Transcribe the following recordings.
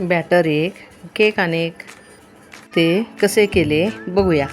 Batter एक cake अनेक ते कसे केले बघूया.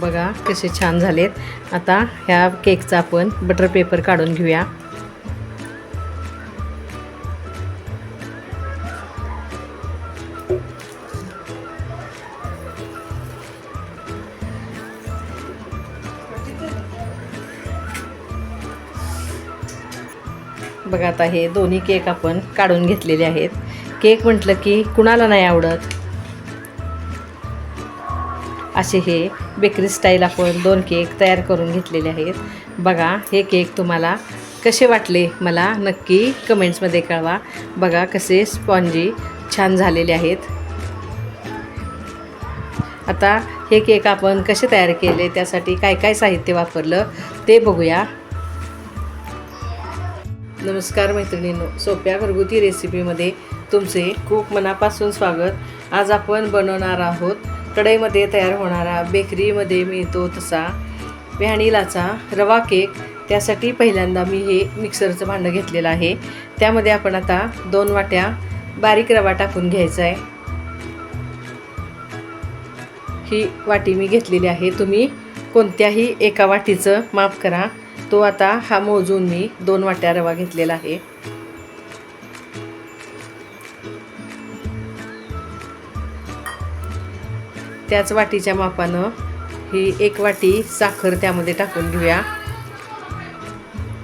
बघा कसे छान झालेत. आता ह्या केकचा आपण बटर पेपर काढून घेऊया. बघा आता हे दोन्ही केक आपण काढून घेतलेले आहेत. केक म्हटलं की कुणाला नाही आवडत? असे हे बेकरी स्टाईल आपण दोन केक तयार करून घेतलेले आहेत. बघा हे केक तुम्हाला कसे वाटले मला नक्की कमेंट्समध्ये कळवा. बघा कसे स्पॉन्जी छान झालेले आहेत. आता हे केक आपण कसे तयार केले त्यासाठी काय काय साहित्य वापरलं ते बघूया. नमस्कार मैत्रिणींनो सोप्या घरगुती रेसिपीमध्ये तुमचे खूप मनापासून स्वागत. आज आपण बनवणार आहोत कढईमध्ये तयार होणारा बेकरीमध्ये मिळतो तसा व्हॅनिलाचा रवा केक. त्यासाठी पहिल्यांदा मी हे मिक्सरचं भांडं घेतलेलं आहे. त्यामध्ये आपण आता दोन वाट्या बारीक रवा टाकून घ्यायचा आहे. ही वाटी मी घेतलेली आहे. तुम्ही कोणत्याही एका वाटीचं माप करा. तो आता हा मोजून मी दोन वाट्या रवा घेतलेला आहे. त्याच वाटीच्या मापानं ही एक वाटी साखर त्यामध्ये टाकून घेऊया.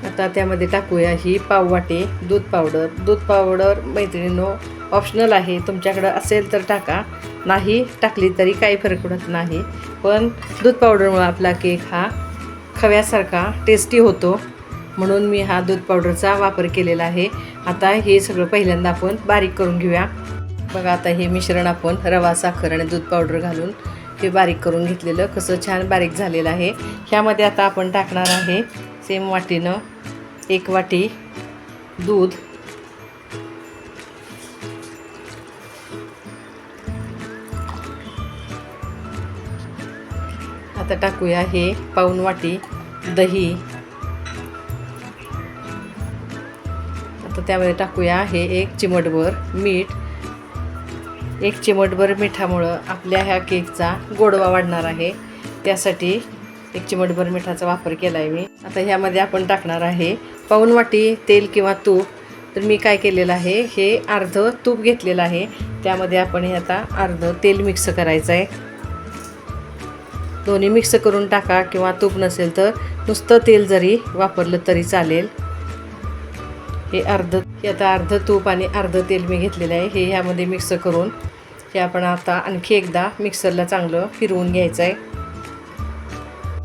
आता त्यामध्ये टाकूया ही पाव वाटी दूध पावडर. दूध पावडर मैत्रिणीनो ऑप्शनल आहे. तुमच्याकडं असेल तर टाका. नाही टाकली तरी काही फरक पडत नाही. पण दूध पावडरमुळं आपला केक हा खव्यासारखा टेस्टी होतो. म्हणून मी हा दूध पावडरचा वापर केलेला आहे. आता हे सगळं पहिल्यांदा आपण बारीक करून घेऊया. बघा आता हे मिश्रण आपण रवा साखर आणि दूध पावडर घालून हे बारीक करून घेतलेलं कसं छान बारीक झालेलं आहे. ह्यामध्ये आता आपण टाकणार आहे सेम वाटीनं एक वाटी दूध. आता टाकूया हे पाऊन वाटी दही. आता त्यामध्ये टाकूया हे एक चिमटभर मीठ. एक चिमटभर मिठामुळं आपल्या ह्या केकचा गोडवा वाढणार आहे. त्यासाठी एक चिमटभर मिठाचा वापर केला आहे मी. आता ह्यामध्ये आपण टाकणार आहे पाऊन वाटी तेल किंवा तूप. तर मी काय केलेलं आहे हे अर्ध तूप घेतलेलं आहे. त्यामध्ये आपण हे आता अर्ध तेल मिक्स करायचं आहे दोन्ही मिक्स करून टाका किंवा तूप नसेल तर नुसतं तेल जरी वापरलं तरी चालेल. हे अर्ध हे आता अर्ध तूप आणि अर्ध तेल मी घेतलेलं आहे. हे ह्यामध्ये मिक्स करून हे आपण आता आणखी एकदा मिक्सरला चांगलं फिरवून घ्यायचं आहे.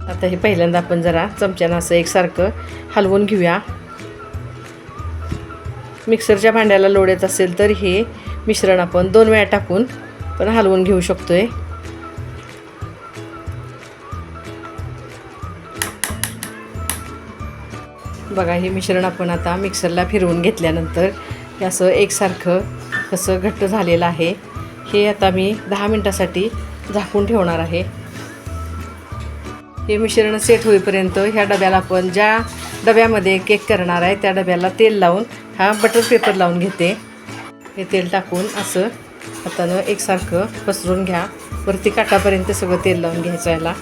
आता हे पहिल्यांदा आपण जरा चमच्यानं असं एकसारखं हलवून घेऊया. मिक्सरच्या भांड्याला लोड येत असेल तर हे मिश्रण आपण दोन वेळा टाकून पण हलवून घेऊ शकतो आहे बघा हे मिश्रण आपण आता मिक्सरला फिरवून घेतल्यानंतर हे असं एकसारखं कसं घट्ट झालेलं आहे हे आता मी दहा मिनटासाठी झाकून ठेवणार आहे. हे मिश्रण सेट होईपर्यंत ह्या डब्याला आपण ज्या डब्यामध्ये केक करणार आहे त्या डब्याला तेल लावून हा बटर पेपर लावून घेते. हे तेल टाकून असं हातानं एकसारखं पसरून घ्या. वरती काटापर्यंत सगळं तेल लावून घ्यायचं याला.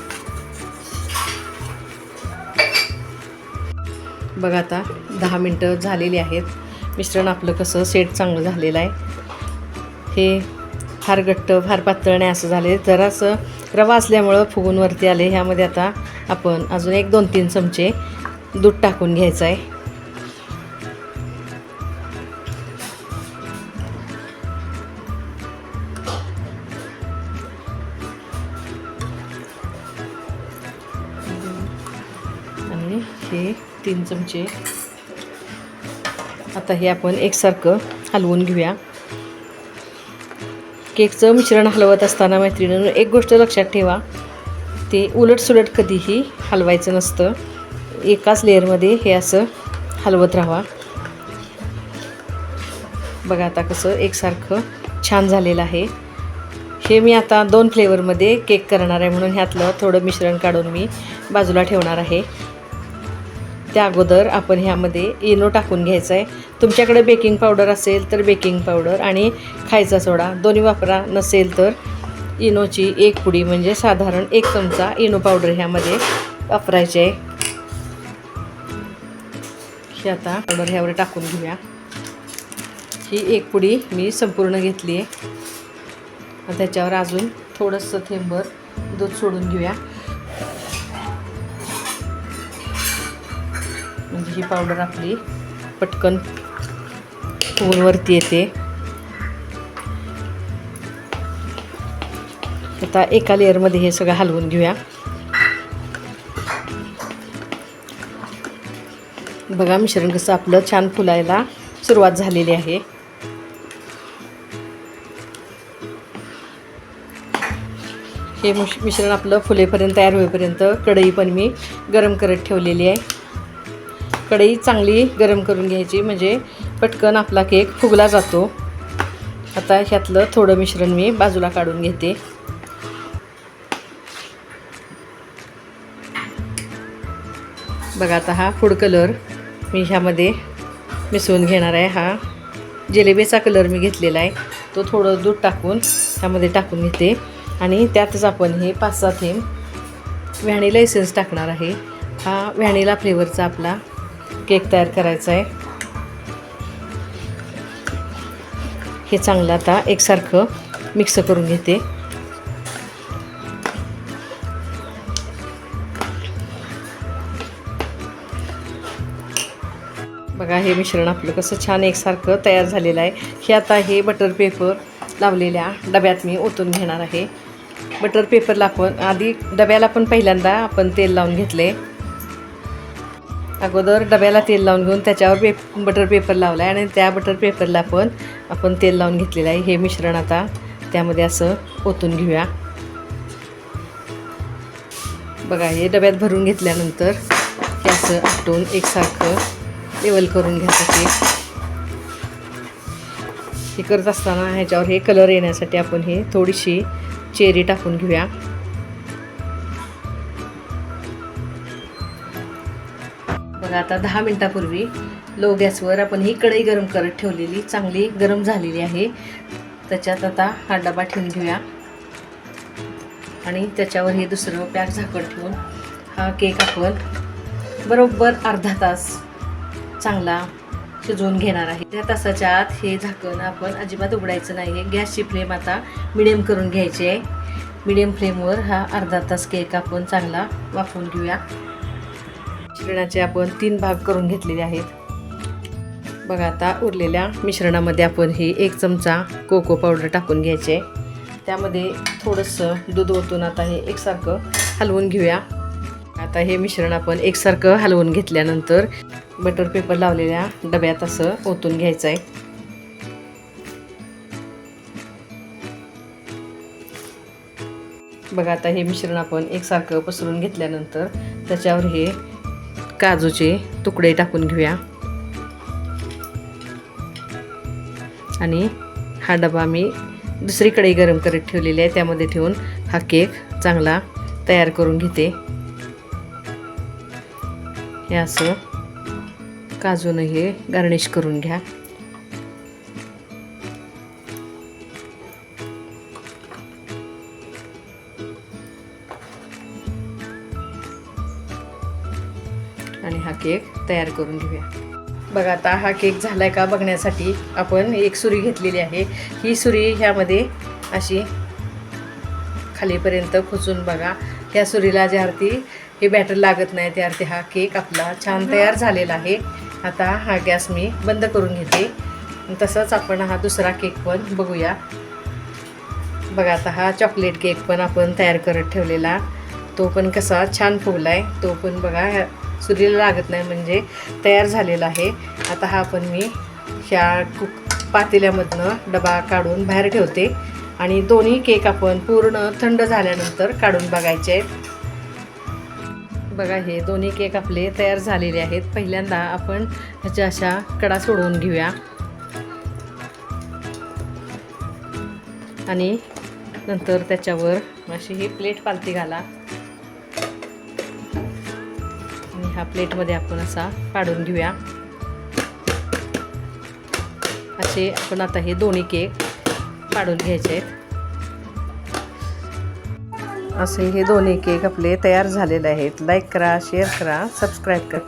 बघा आता दहा मिनटं झालेली आहेत. मिश्रण आपलं कसं सेट चांगलं झालेलं आहे. हे फार घट्ट फार पातळ नाही असं झाले. जरासं रवा असल्यामुळं फुगून वरती आले. ह्यामध्ये आता आपण अजून एक दोन तीन चमचे दूध टाकून घ्यायचं आहे. चमचे. आता हे आपण एकसारखं हलवून घेऊया. केकचं मिश्रण हलवत असताना मैत्रिणीनं एक गोष्ट लक्षात ठेवा ते उलटसुलट कधीही हलवायचं नसतं. एकाच लेअरमध्ये हे असं हलवत राहावा बघा आता कसं एकसारखं छान झालेलं आहे. हे मी आता दोन फ्लेवरमध्ये केक करणार आहे म्हणून ह्यातलं थोडं मिश्रण काढून मी बाजूला ठेवणार आहे. त्या अगोदर आपण ह्यामध्ये इनो टाकून घ्यायचं आहे तुमच्याकडे बेकिंग पावडर असेल तर बेकिंग पावडर आणि खायचा सोडा दोन्ही वापरा. नसेल तर इनोची एक पुडी म्हणजे साधारण एक चमचा इनो पावडर ह्यामध्ये वापरायचे. आहे ही आता पावडर ह्यावर टाकून घेऊया. ही एक पुडी मी संपूर्ण घेतली आहे त्याच्यावर अजून थोडंसं थेंबर दूध सोडून घेऊया. म्हणजे ही पावडर आपली पटकन फोनवरती येते. आता एका लेअरमध्ये हे सगळं हलवून घेऊया. बघा मिश्रण कसं आपलं छान फुलायला सुरुवात झालेली आहे. हे मिश्रण आपलं फुलेपर्यंत तयार होईपर्यंत कढई पण मी गरम करत ठेवलेली आहे. कढई चांगली गरम करून घ्यायची म्हणजे पटकन आपला केक फुगला जातो. आता ह्यातलं थोडं मिश्रण मी बाजूला काढून घेते. बघा आता हा फूड कलर मी ह्यामध्ये मिसळून घेणार आहे. हा जिलेबीचा कलर मी घेतलेला आहे. तो थोडं दूध टाकून ह्यामध्ये टाकून घेते. आणि त्यातच आपण हे पाच सात थेंब व्हॅनिला एसेन्स टाकणार आहे. हा व्हॅनिला फ्लेवरचा आपला केक तयार करायचा आहे. हे चांगलं आता एकसारखं मिक्स करून घेते. बघा हे मिश्रण आपलं कसं छान एकसारखं तयार झालेलं आहे. हे आता हे बटर पेपर लावलेल्या डब्यात मी ओतून घेणार आहे. बटर पेपरला आपण आधी डब्याला पण पहिल्यांदा आपण तेल लावून घेतले अगोदर डब्याला तेल लावून घेऊन त्याच्यावर पेप बटर पेपर लावला आहे आणि त्या बटर पेपरला पण आपण तेल लावून घेतलेलं आहे. हे मिश्रण आता त्यामध्ये असं ओतून घेऊया. बघा हे डब्यात भरून घेतल्यानंतर हे असं आटून एकसारखं लेवल करून घ्यायचं हे करत असताना ह्याच्यावर हे कलर येण्यासाठी आपण हे थोडीशी चेरी टाकून घेऊया. बघा आता दहा मिनटापूर्वी लो गॅसवर आपण ही कढई गरम करत ठेवलेली चांगली गरम झालेली आहे. त्याच्यात आता हा डबा ठेवून घेऊया. आणि त्याच्यावर हे दुसरं पॅक झाकण ठेवून हा केक आपण बरोबर अर्धा तास चांगला शिजवून घेणार आहे. त्या तासाच्या आत हे झाकण आपण अजिबात उघडायचं नाही आहे गॅसची फ्लेम आता मिडियम करून घ्यायची आहे. मिडियम फ्लेमवर हा अर्धा तास केक आपण चांगला वाफवून घेऊया. मिश्रणाचे आपण तीन भाग करून घेतलेले आहेत. बघा आता उरलेल्या मिश्रणामध्ये आपण हे एक चमचा कोको पावडर टाकून घ्यायचे. त्यामध्ये थोडंसं दूध ओतून आता हे एकसारखं हलवून घेऊया. आता हे मिश्रण आपण एकसारखं हलवून घेतल्यानंतर बटर पेपर लावलेल्या डब्यात असं ओतून घ्यायचं आहे बघा आता हे मिश्रण आपण एकसारखं पसरून घेतल्यानंतर त्याच्यावर हे काजूचे तुकडे टाकून घेऊया. आणि हा डबा मी दुसरीकडे गरम करत ठेवलेली आहे. त्यामध्ये ठेवून हा केक चांगला तयार करून घेते. हे असं काजूनं हे गार्निश करून घ्या. आणि हा केक तयार करून घेऊया. बघा आता हा केक झालाय का बघण्यासाठी आपण एक सुरी घेतलेली आहे. ही सुरी ह्यामध्ये अशी खालीपर्यंत खुचून बघा. त्या सुरीला ज्या अर्थी हे बॅटर लागत नाही त्या अर्थी हा केक आपला छान तयार झालेला आहे. आता हा गॅस मी बंद करून घेते. तसंच आपण हा दुसरा केक पण बघूया. बघा आता हा चॉकलेट केक पण आपण तयार करत ठेवलेला. तो पण कसा छान फुगला आहे तो पण बघा सुरीला लागत नाही म्हणजे तयार झालेला आहे. आता हा पण मी ह्या कुक पातेल्यामधनं डबा काढून बाहेर ठेवते. आणि दोन्ही केक आपण पूर्ण थंड झाल्यानंतर काढून बघायचे आहेत. बघा हे दोन्ही केक आपले तयार झालेले आहेत. पहिल्यांदा आपण ह्याच्या अशा कडा सोडवून घेऊया. आणि नंतर त्याच्यावर अशी ही प्लेट पालती घाला. ह्या प्लेटमध्ये आपण असा काढून घेऊया. असे आपण आता हे दोन्ही केक काढून घ्यायचे आहेत. असे हे दोन्ही केक आपले तयार झालेले आहेत. लाईक करा शेअर करा सबस्क्राईब करा.